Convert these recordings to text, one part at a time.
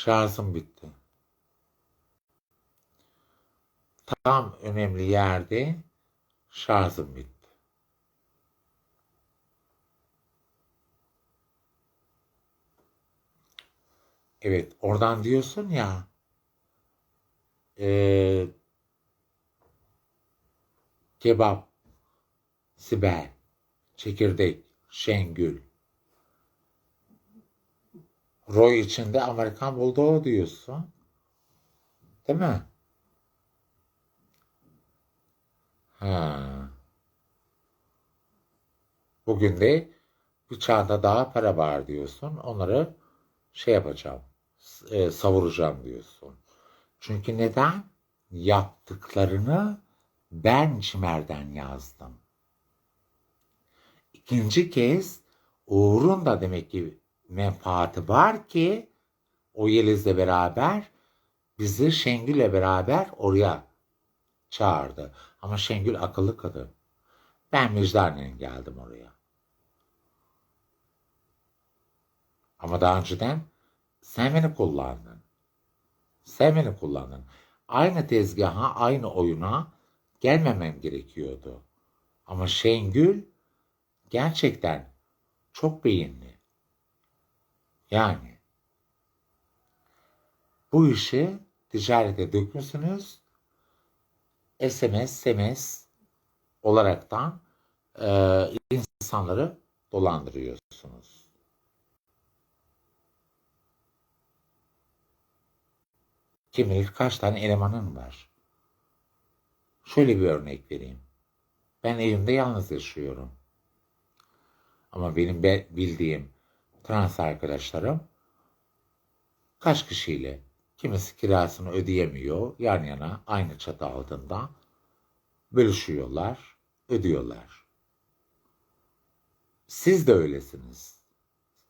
Şarjım bitti. Tam önemli yerde şarjım bitti. Evet, oradan diyorsun ya eee, kebap, Sibel, çekirdek, Şengül, Roy içinde Amerikan Bulldog diyorsun. Değil mi? Ha. Bugün de bir çağda daha para var diyorsun. Onları şey yapacağım, e, savuracağım diyorsun. Çünkü neden? Yaptıklarını ben Cimer'den yazdım. İkinci kez Uğur'un da demek ki menfaati var ki o Yeliz'le beraber bizi Şengül'le beraber oraya çağırdı. Ama Şengül akıllı kadın. Ben vicdanla geldim oraya. Ama daha önceden sen beni kullandın. Sen beni kullandın. Aynı tezgaha, aynı oyuna gelmemem gerekiyordu. Ama Şengül gerçekten çok beyinli. Yani bu işi ticarete dökmüşsünüz. SMS, SMS olaraktan e, insanları dolandırıyorsunuz. Kim bilir kaç tane elemanın var. Şöyle bir örnek vereyim. Ben evimde yalnız yaşıyorum. Ama benim be- bildiğim trans arkadaşlarım kaç kişiyle kimisi kirasını ödeyemiyor yan yana aynı çatı altında bölüşüyorlar, ödüyorlar. Siz de öylesiniz.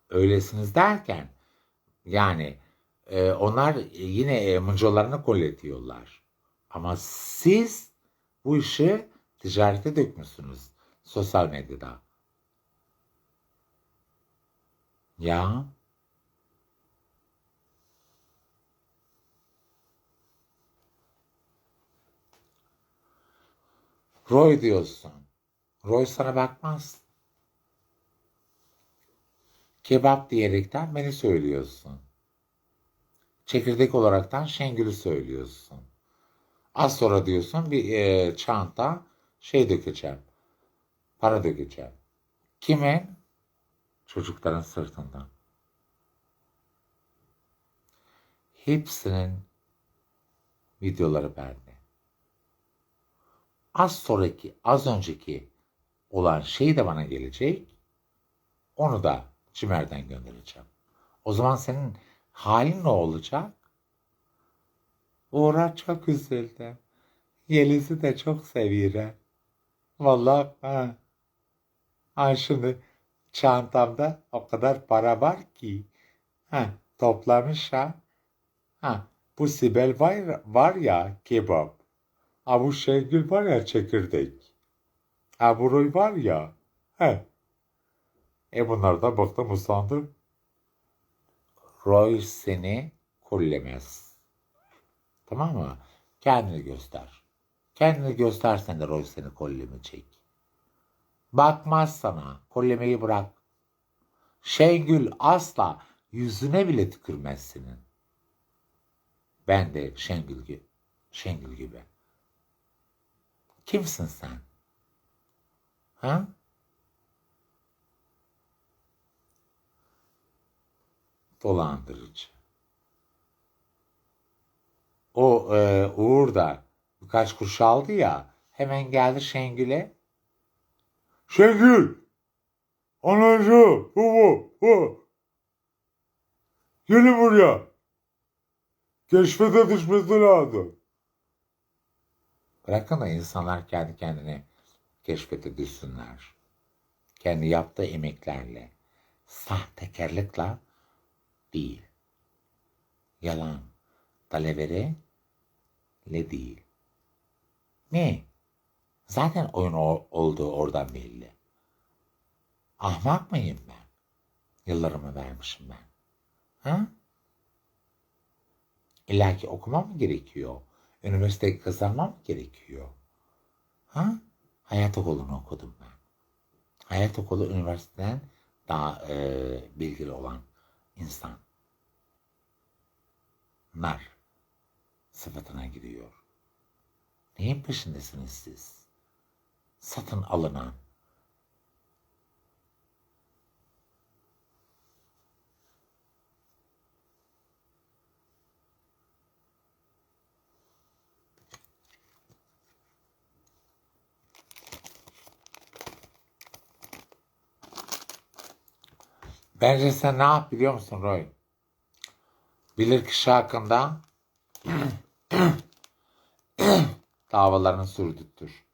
Öylesiniz derken yani e, onlar yine e, mıncolarını kolletiyorlar. Ama siz bu işi ticarete dökmüşsünüz sosyal medyada. Ya Roy diyorsun. Roy sana bakmaz. Kebap diyerekten beni söylüyorsun. Çekirdek olaraktan Şengül'ü söylüyorsun. Az sonra diyorsun bir e, çanta şey dökeceğim. Para dökeceğim. Kimin? Çocukların sırtından. Hepsinin videoları bende. Az sonraki, az önceki olan şey de bana gelecek. Onu da Cimer'den göndereceğim. O zaman senin halin ne olacak? Uğur'a çok üzüldüm. Yeliz'i de çok seviyorum. Vallahi ha. Ha şimdi çantamda o kadar para var ki. Ha, toplamış ha. Ha, bu Sibel var, var ya kebap. Ha bu Şengül var ya çekirdek. Ha bu Roy var ya. He. E bunlardan baktım usandım. Roy seni kullemez. Tamam mı? Kendini göster. Kendini göstersen de Roy seni kollemeyecek. Bakmaz sana. Kollemeyi bırak. Şengül asla yüzüne bile tükürmez senin. Ben de Şengül gibi. Şengül gibi. Kimsin sen? Ha? Dolandırıcı. O e, Uğur da birkaç kuruş aldı ya hemen geldi Şengül'e. Şengül! Anacı! Bu bu! Gelin buraya! Keşfete düşmesi lazım. Bırakın da insanlar kendi kendine keşfete düşsünler. Kendi yaptığı emeklerle, sahtekarlıkla değil. Yalan, dalavere le değil. Ne? Zaten oyun olduğu oradan belli. Ahmak mıyım ben? Yıllarımı vermişim ben. Ha? İlla ki okumam mı gerekiyor? Üniversite kazanmam mı gerekiyor? Ha? Hayat okulunu okudum ben. Hayat okulu üniversiteden daha e, bilgili olan insan. Nar sıfatına giriyor. Neyin peşindesiniz siz? Satın alınan, Bence sen ne yap biliyor musun Roy? Bilirkişi hakkında davalarını sürdürtür.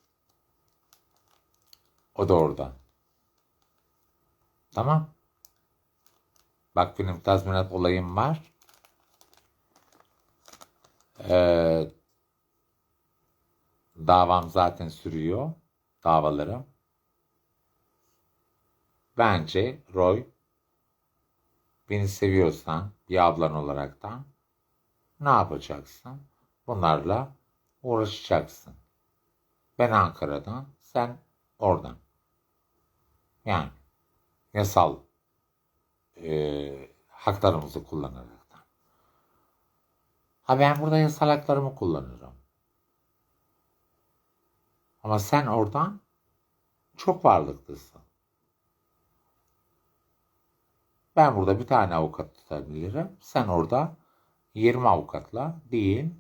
O da orada. Tamam. Bak benim tazminat olayım var. Ee, davam zaten sürüyor. Davalarım. Bence Roy beni seviyorsan bir ablan olaraktan ne yapacaksın? Bunlarla uğraşacaksın. Ben Ankara'dan, sen oradan. Yani yasal e, haklarımızı kullanaraktan. Ha ben burada yasal haklarımı kullanırım. Ama sen oradan çok varlıklısın. Ben burada bir tane avukat tutabilirim. Sen orada 20 avukatla değil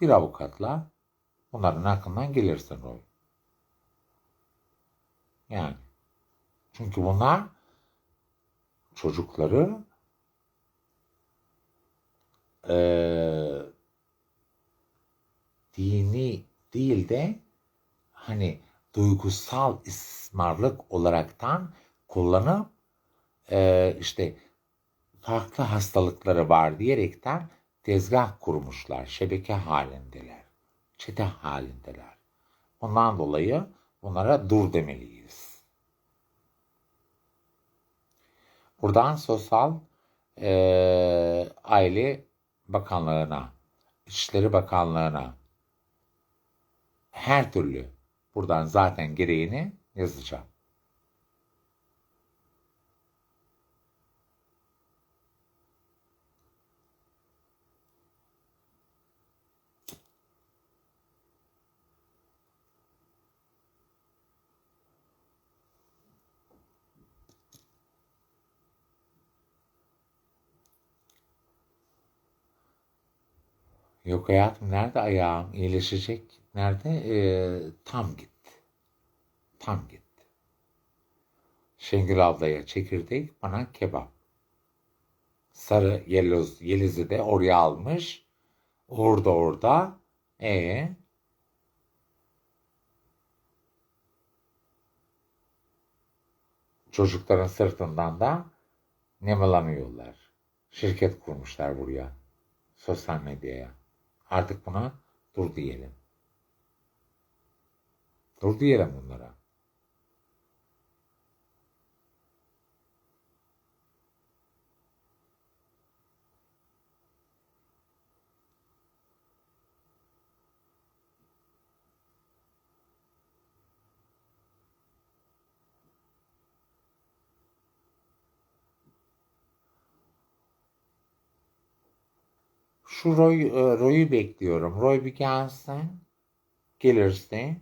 bir avukatla bunların hakkından gelirsin Roy. Yani. Çünkü bunlar çocukları eee dini değil de hani duygusal ismarlık olaraktan kullanıp eee, işte farklı hastalıkları var diyerekten tezgah kurmuşlar. Şebeke halindeler. Çete halindeler. Ondan dolayı bunlara dur demeliyiz. Buradan Sosyal eee, Aile Bakanlığı'na, İçişleri Bakanlığı'na her türlü buradan zaten gereğini yazacağım. Yok hayatım nerede ayağım iyileşecek? Nerede? Ee, tam git. Tam git. Şengül ablaya çekirdek bana kebap. Sarı Yeliz, Yeliz'i de oraya almış. Orada orada. E çocukların sırtından da nemalanıyorlar. Şirket kurmuşlar buraya. Sosyal medyaya. Artık buna dur diyelim. Dur diyelim bunlara. Şu Roy, e, Roy'u bekliyorum. Roy bir gelsin. Gelirse.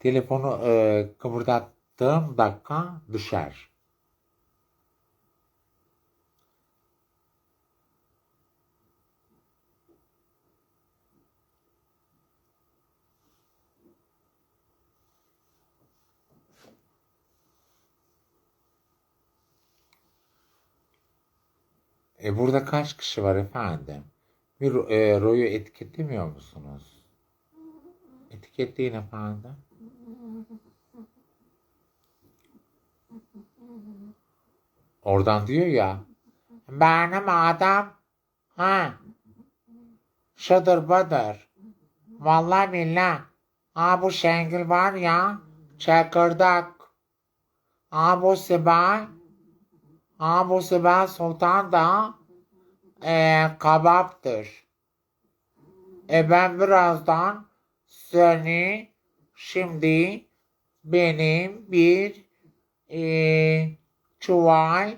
Telefonu e, kıpırdattığım dakika düşer. E burada kaç kişi var efendim? Bir e, Roy'u etiketlemiyor musunuz? Etiketleyin efendim. Oradan diyor ya. Benim adam. Ha. Şudur budur. Vallahi billah. Ha bu Şengül var ya. Çekirdak. Ha bu Sibel. Ha bu Sibel Sultan da e, kabaptır. E ben birazdan seni şimdi benim bir e, çuval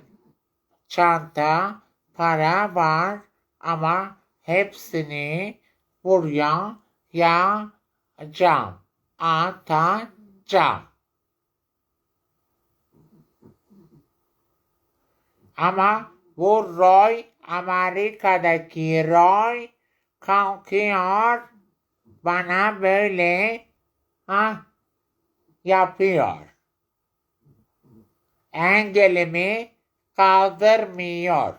çanta para var ama hepsini buraya yağacağım. Atacağım. Ama bu Roy Amerika'daki Roy kalkıyor bana böyle ha yapıyor. Engelimi kaldırmıyor.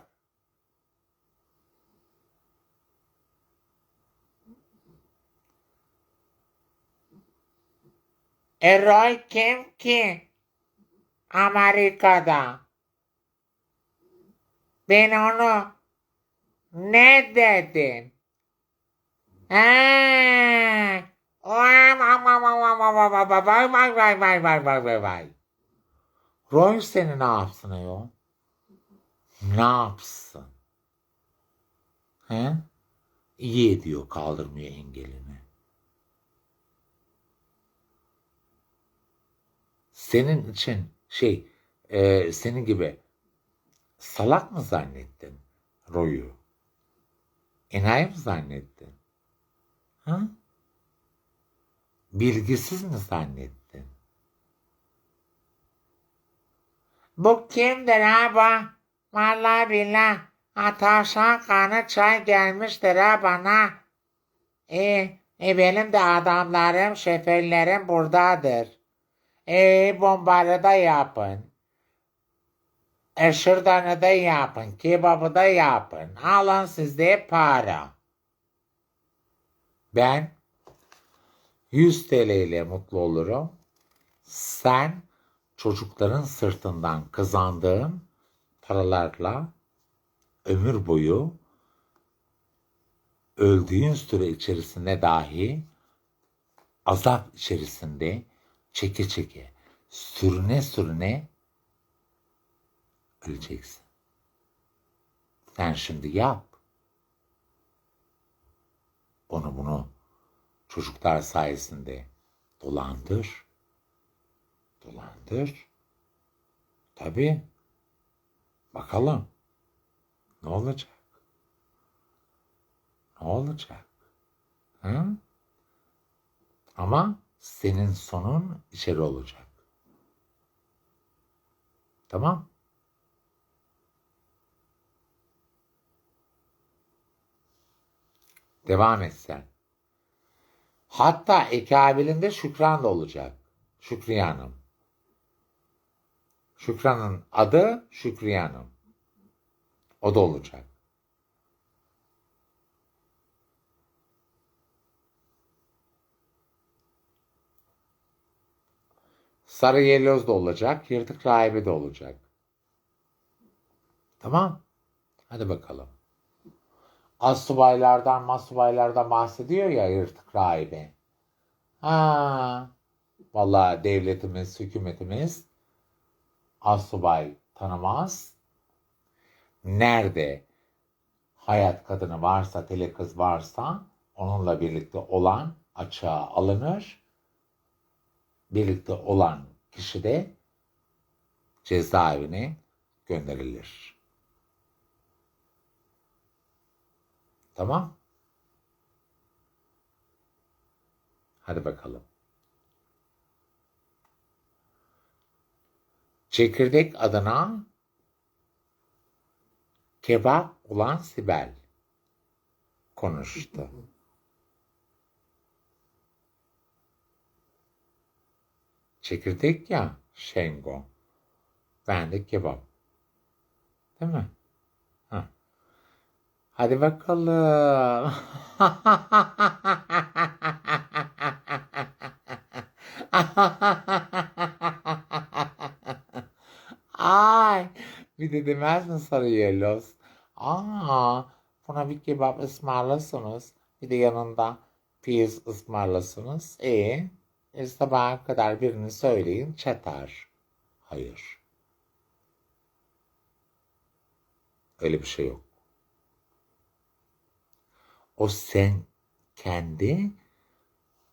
E Roy kim ki? Amerika'da. Ben ona ne dedim? Eee. Vay vay vay vay vay vay vay vay. Roy seni ne yapsın ayol? Ne yapsın? He? İyi ediyor kaldırmıyor engelini. Senin için şey e, senin gibi salak mı zannettin Roy'u? Enayi mi zannettin? Ha? Bilgisiz mi zannettin? Bu kimdir abi? Vallahi billah. Ataşan kanı çay gelmiştir ha bana. E, e benim de adamlarım, şoförlerim buradadır. E bombarı da yapın. E şırdanı da yapın, kebabı da yapın. Alın sizde para. Ben 100 TL ile mutlu olurum. Sen çocukların sırtından kazandığın paralarla ömür boyu öldüğün süre içerisinde dahi azap içerisinde çeke çeke sürüne sürüne öleceksin. Sen şimdi yap. Onu bunu çocuklar sayesinde dolandır. Dolandır. Tabii. Bakalım. Ne olacak? Ne olacak? Hı? Ama senin sonun içeri olacak. Tamam? Devam et sen. Hatta ekabilinde Şükran da olacak. Şükriye Hanım. Şükran'ın adı Şükriye Hanım. O da olacak. Sarı yelloz da olacak. Yırtık rahibe de olacak. Tamam. Hadi bakalım. Asubaylardan, masubaylardan bahsediyor ya yırtık rahibe. Ha. Vallahi devletimiz, hükümetimiz asubay tanımaz. Nerede hayat kadını varsa, tele kız varsa onunla birlikte olan açığa alınır. Birlikte olan kişi de cezaevine gönderilir. Tamam? Hadi bakalım. Çekirdek adına kebap olan Sibel konuştu. Çekirdek ya Şengo. Ben de kebap. Değil mi? Ha. Hadi bakalım. Ay, bir de demez mi sarı yelloz? Aa, buna bir kebap ısmarlasınız. Bir de yanında piyaz ısmarlasınız. E, e sabaha kadar birini söyleyin çatar. Hayır. Öyle bir şey yok. O sen kendi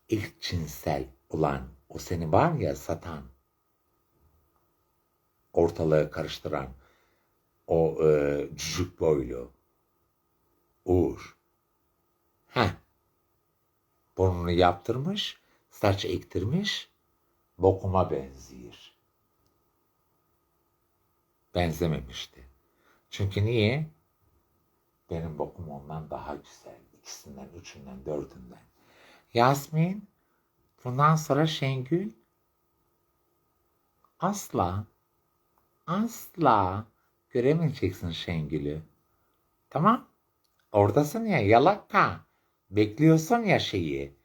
ilk cinsel olan o seni var ya satan ortalığı karıştıran o e, cücük boylu Uğur. Heh. Burnunu yaptırmış, saç ektirmiş, bokuma benziyor. Benzememişti. Çünkü niye? Benim bokum ondan daha güzel. İkisinden, üçünden, dördünden. Yasmin, bundan sonra Şengül asla, asla göremeyeceksin Şengül'ü. Tamam? Oradasın ya yalaka. Bekliyorsun ya şeyi.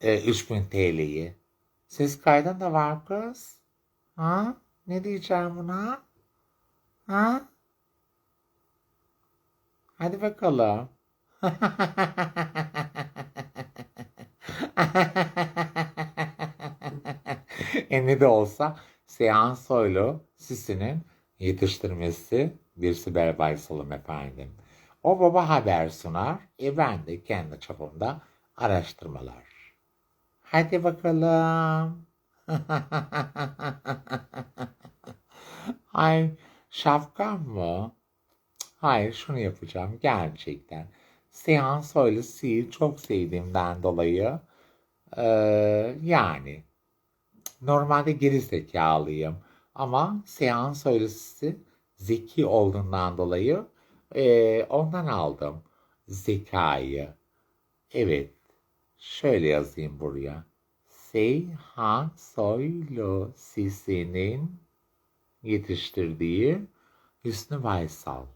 E, 3000 TL'yi. Ses kaydın da var kız. Ha? Ne diyeceğim buna? Ha? Hadi bakalım. e ne de olsa Seyhan Soylu Sisi'nin yetiştirmesi bir Sibel Baysal'ım efendim. O baba haber sunar. E ben de kendi çapımda araştırmalar. Hadi bakalım. Ay şapkam mı? Hayır şunu yapacağım gerçekten. Seans Soylusu'yu çok sevdiğimden dolayı eee, yani normalde geri zekalıyım ama seans Soylusu zeki olduğundan dolayı eee, ondan aldım zekayı. Evet şöyle yazayım buraya. Seyhan Soylu Sisi'nin yetiştirdiği Hüsnü Baysal.